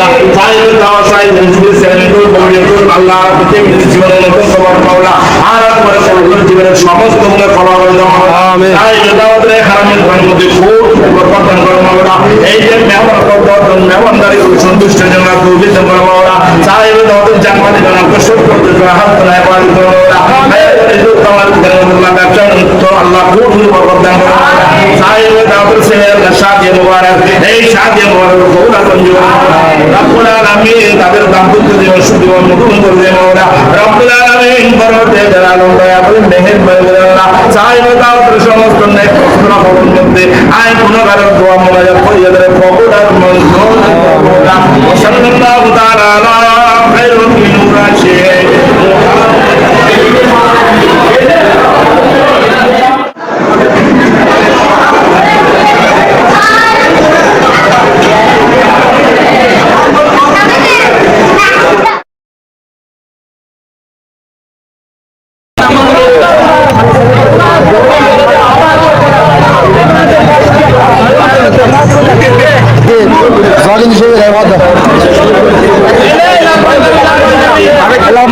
মাওলা সাহেব দাওয়া সাহেব রিজকে সেরেন্ডুল বড়িয়াতুল আল্লাহ পৃথিবীর জীবনের নতুন খবর মাওলা আর পরে পরবর্তী জীবনের সমস্ত গুণে খবর দাও আমিন। সাহেব দাওয়াতের হারামের মধ্যে খুব প্রবর্তন করো মাওলা। এই যে মেহমান প্রবর্তন মেহমানদারি সন্তুষ্ট জন্য তৌফিক করো মাওলা। সাহেব দাওয়াতের জানমানি জন্য কষ্ট করতে হাত তোলা পারি করো মাওলা। এই যে তোমার আল্লাহ সেহের শাদি মুবারক, এই শাদি মুবারক করো রব্বুল আলামিন তাদের দাম্পত্য জীবন, সুজীবন নতুন করে দে মাওলা রব্বুল আলামিন বরকতে জালালুম দয়া করে মেহেরবানি করে আল্লাহ সাহেব দাওয়াতের সমস্ত নেক প্রশ্ন কবুল করতে। আয় গুনাহগারের দোয়া মোনাজাত করে যাদের কবুল মঞ্জুর সাল্লাল্লাহু তাআলা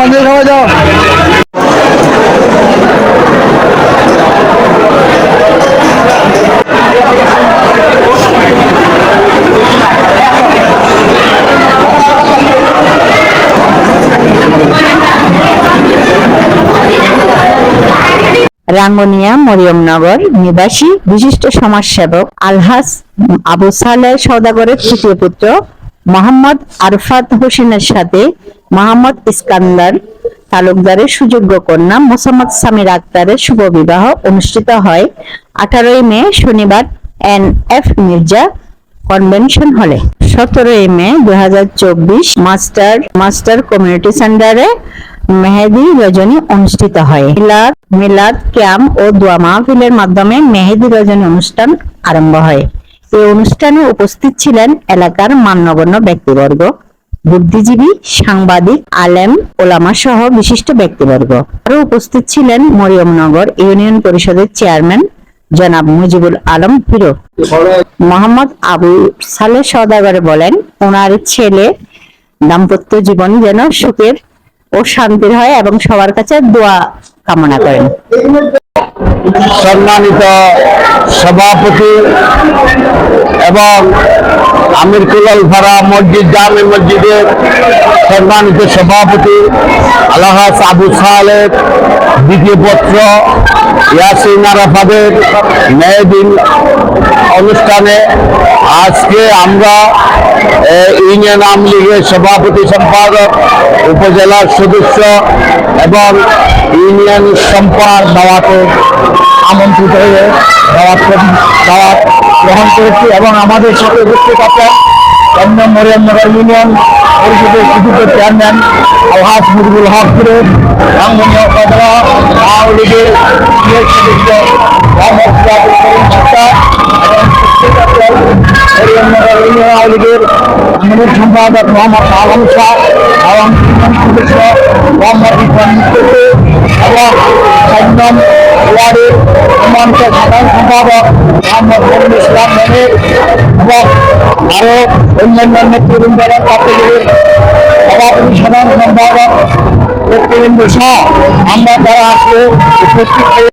মন্দির খাওয়া যাও রাঙ্গুনিয়া মরিয়মনগর নিবাসী বিশিষ্ট সমাজসেবক আলহাজ আবু সালেহ সৌদাগরের তৃতীয় পুত্র মোহাম্মদ আরফাত হোসেনের সাথে মোহাম্মদ ইস্কান্দার তালুকদারের সুযোগ্য কন্যা মোসাম্মদ সামির আক্তারের শুভ বিবাহ অনুষ্ঠিত হয় আঠারোই মে, শনিবার এন এফ মির্জা কনভেনশন হলে। সতেরোই মে দুই মাস্টার মাস্টার কমিউনিটি সেন্টারে মেহেদি রজনী অনুষ্ঠিত হয়। মিলাদ মিলাদ ক্যাম্প ও দোয়া মাহফিলের মাধ্যমে মেহেদি রজনী অনুষ্ঠান আরম্ভ হয়। এই অনুষ্ঠানে উপস্থিত ছিলেন এলাকার মান্যগণ্য ব্যক্তিবর্গ, বুদ্ধিজীবী, সাংবাদিক, আলেম, ওলামা সহ বিশিষ্ট ব্যক্তিবর্গ। আরও উপস্থিত ছিলেন মরিয়মনগর ইউনিয়ন পরিষদের চেয়ারম্যান জনাব মুজিবুল আলম হিরো মোহাম্মদ আবু সালে সদাগর বলেন, ওনার ছেলে দাম্পত্য জীবন যেন সুখের ও শান্তির হয় এবং সবার কাছে দোয়া কামনা করেন। সম্মানিত সভাপতি এবং আমির কুলাল ফারা মসজিদ, জামে মসজিদের সম্মানিত সভাপতি আলহাস আবু সালেদ দ্বিতীয় পত্র, ইয়াসিন আরাফাদের মেয়েদিন অনুষ্ঠানে আজকে আমরা ইউনিয়ন আওয়ামী লীগের সভাপতি সম্পাদক উপজেলার সদস্য এবং ইউনিয়ন সম্পাদ দাওয়াতে আমন্ত্রিত হয়ে দাওয়াত দাওয়াত গ্রহণ করেছি এবং আমাদের সাথে উপস্থিত আছেন অন্য মরিয়ামনগর ইউনিয়ন পরিষদের কৃষিত চেয়ারম্যান আলহাজ মুজিবুল হক ফিরোজ রাঙ্গনীয় সদরা আওয়ামী লীগের সম্পাদক মোহাম্মদ আলম শাহ এবং সদস্য মোহাম্মদ ওয়ার্ডের মঞ্চের সাধারণ সম্পাদক মোহাম্মদ মনির ইসলাম মেহের এবং আরও অন্যান্য নেতৃবৃন্দের পার্টিগুলির সভাপতি, সাধারণ সম্পাদক, নেতৃবৃন্দ সহ আমরা তারা আজকে উপস্থিত